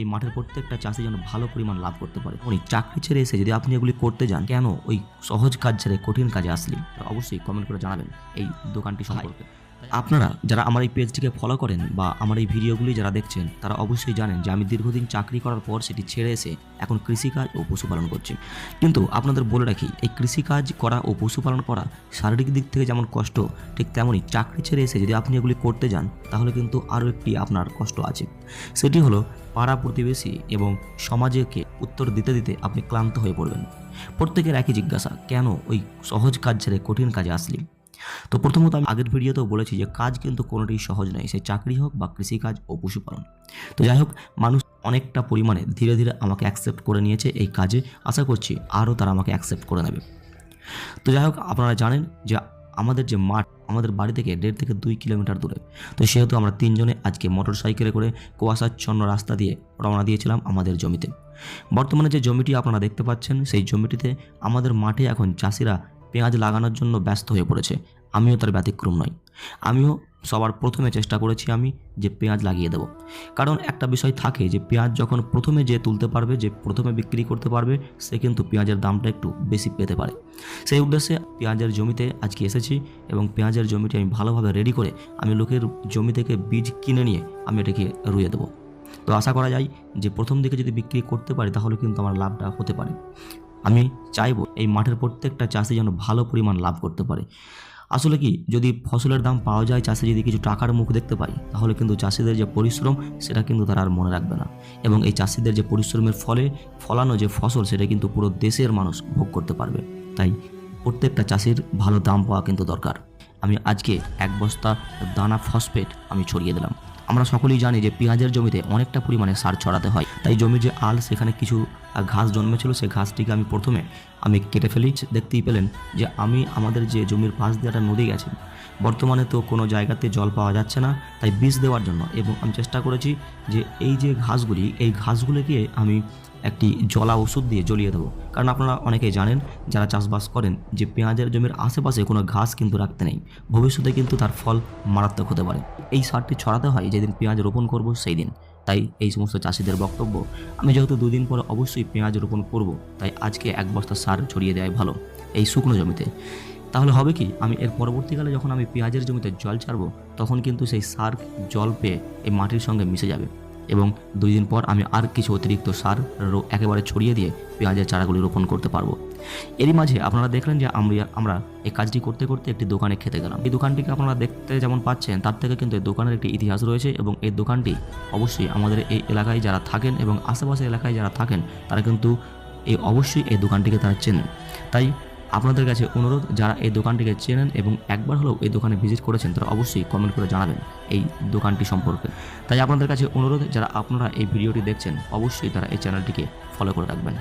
এই মাঠের প্রত্যেকটা চাষি যেন ভালো পরিমাণ লাভ করতে পারে। উনি চাকরি ছেড়ে এসে যদি আপনি এগুলি করতে যান, কেন ওই সহজ কাজ ছেড়ে কঠিন কাজে আসলে অবশ্যই কমেন্ট করে জানাবেন এই দোকানটি সম্পর্কে। আপনারা যারা আমার এই পেজটিকে ফলো করেন বা আমার এই ভিডিওগুলি যারা দেখছেন, তারা অবশ্যই জানেন যে আমি দীর্ঘদিন চাকরি করার পর সেটি ছেড়ে এসে এখন কৃষিকাজ ও পশুপালন করছি। কিন্তু আপনাদের বলে রাখি, এই কৃষিকাজ করা ও পশুপালন করা শারীরিক দিক থেকে যেমন কষ্ট, ঠিক তেমনই চাকরি ছেড়ে এসে যদি আপনি এগুলি করতে যান, তাহলে কিন্তু আরও একটি আপনার কষ্ট আছে। সেটি হলো পাড়া প্রতিবেশী এবং সমাজকে উত্তর দিতে দিতে আপনি ক্লান্ত হয়ে পড়বেন। প্রত্যেকের একই জিজ্ঞাসা, কেন ওই সহজ কাজ ছেড়ে কঠিন কাজে আসলি? তো প্রথমত আমি আগের ভিডিওতেও বলেছি যে কাজ কিন্তু কোনোটাই সহজ নয়, সে চাকরি হোক বা কৃষিকাজ ও পশুপালন। তো যাই হোক, মানুষ অনেকটা পরিমাণে ধীরে ধীরে আমাকে অ্যাকসেপ্ট করে নিয়েছে এই কাজে। আশা করছি আরও তারা আমাকে অ্যাকসেপ্ট করে নেবে। তো যাই হোক, আপনারা জানেন যে আমাদের যে মাঠ, আমাদের বাড়ি থেকে দেড় থেকে দুই কিলোমিটার দূরে। তো সেহেতু আমরা তিনজনে আজকে মোটর সাইকেলে করে কুয়াশাচ্ছন্ন রাস্তা দিয়ে রওনা দিয়েছিলাম আমাদের জমিতে। বর্তমানে যে জমিটি আপনারা দেখতে পাচ্ছেন, সেই জমিটিতে আমাদের মাঠে এখন চাষিরা পেঁয়াজ লাগানোর জন্য ব্যস্ত হয়ে পড়েছে। আমিও তার ব্যতিক্রম নই। আমিও সবার প্রথমে চেষ্টা করেছি আমি যে পেঁয়াজ লাগিয়ে দেবো। কারণ একটা বিষয় থাকে যে পেঁয়াজ যখন প্রথমে যে তুলতে পারবে, যে প্রথমে বিক্রি করতে পারবে, সে কিন্তু পেঁয়াজের দামটা একটু বেশি পেতে পারে। সেই উদ্দেশ্যে পেঁয়াজের জমিতে আজকে এসেছি এবং পেঁয়াজের জমিটি আমি ভালোভাবে রেডি করে আমি লোকের জমি থেকে বীজ কিনে নিয়ে আমি এটাকে রুয়ে দেবো। তো আশা করা যায় যে প্রথম দিকে যদি বিক্রি করতে পারি, তাহলে কিন্তু আমার লাভটা হতে পারে। আমি চাইব এই মাঠের প্রত্যেকটা চাষি যেন ভালো পরিমাণ লাভ করতে পারে। আসলে কি, যদি ফসলের দাম পাওয়া যায়, চাষি যদি কিছু টাকার মুখ দেখতে পাই তাহলে কিন্তু চাষিদের যে পরিশ্রম, সেটা কিন্তু তারা আর মনে রাখবে না। এবং এই চাষিদের যে পরিশ্রমের ফলে ফলানো যে ফসল, সেটা কিন্তু পুরো দেশের মানুষ ভোগ করতে পারবে। তাই প্রত্যেকটা চাষির ভালো দাম পাওয়া কিন্তু দরকার। আমি আজকে এক বস্তা দানা ফসফেট আমি ছড়িয়ে দিলাম। আমরা সকলেই জানি যে পেঁয়াজের জমিতে অনেকটা পরিমাণে সার ছড়াতে হয়। তাই জমির যে আল, সেখানে কিছু ঘাস জন্মেছিল সেই ঘাসটিকে আমি প্রথমে আমি কেটে ফেলি দেখতেই পেলেন যে আমি আমাদের যে জমির পাশ দিয়ে একটা নদী গেছে। বর্তমানে তো কোনো জায়গাতে জল পাওয়া যাচ্ছে না, তাই বীজ দেওয়ার জন্য এবং আমি চেষ্টা করেছি যে এই যে ঘাসগুলি, এই ঘাসগুলিকে আমি একটি জলা ওষুধ দিয়ে জ্বলিয়ে দেবো। কারণ আপনারা অনেকেই জানেন, যারা চাষবাস করেন, যে পেঁয়াজের জমির আশেপাশে কোনো ঘাস কিন্তু রাখতে নেই। ভবিষ্যতে কিন্তু তার ফল মারাত্মক হতে পারে। এই সারটি ছড়াতে হয় যেদিন পেঁয়াজ রোপণ করব সেই দিন। তাই এই সমস্ত চাষিদের বক্তব্য, আমি যেহেতু দুদিন পরে অবশ্যই পেঁয়াজ রোপণ করব, তাই আজকে এক বস্তা সার ছড়িয়ে দেওয়াই ভালো, এই শুকনো জমিতে। তাহলে হবে কি, আমি এর পরবর্তীকালে যখন আমি পেঁয়াজের জমিতে জল ছাড়বো, তখন কিন্তু সেই সার জল পেয়ে এই মাটির সঙ্গে মিশে যাবে এবং দুই দিন পর আমি আর কিছু অতিরিক্ত সার একেবারে ছড়িয়ে দিয়ে পেঁয়াজের চারাগুলি রোপণ করতে পারব। এরই মাঝে আপনারা দেখলেন যে আমরা আমরা এই কাজটি করতে করতে একটি দোকানে খেতে গেলাম। এই দোকানটিকে আপনারা দেখতে যেমন পাচ্ছেন, তার থেকে কিন্তু এই দোকানের একটি ইতিহাস রয়েছে এবং এই দোকানটি অবশ্যই আমাদের এই এলাকায় যারা থাকেন এবং আশেপাশের এলাকায় যারা থাকেন, তারা কিন্তু এই অবশ্যই এই দোকানটিকে তারা চেনেন। তাই আপনাদের কাছে অনুরোধ, যারা এই দোকানটিকে চেনেন এবং একবার হলেও এই দোকানে ভিজিট করেছেন, তারা অবশ্যই কমেন্ট করে জানাবেন এই দোকানটি সম্পর্কে। তাই আপনাদের কাছে অনুরোধ, যারা আপনারা এই ভিডিওটি দেখছেন, অবশ্যই তারা এই চ্যানেলটিকে ফলো করে রাখবেন।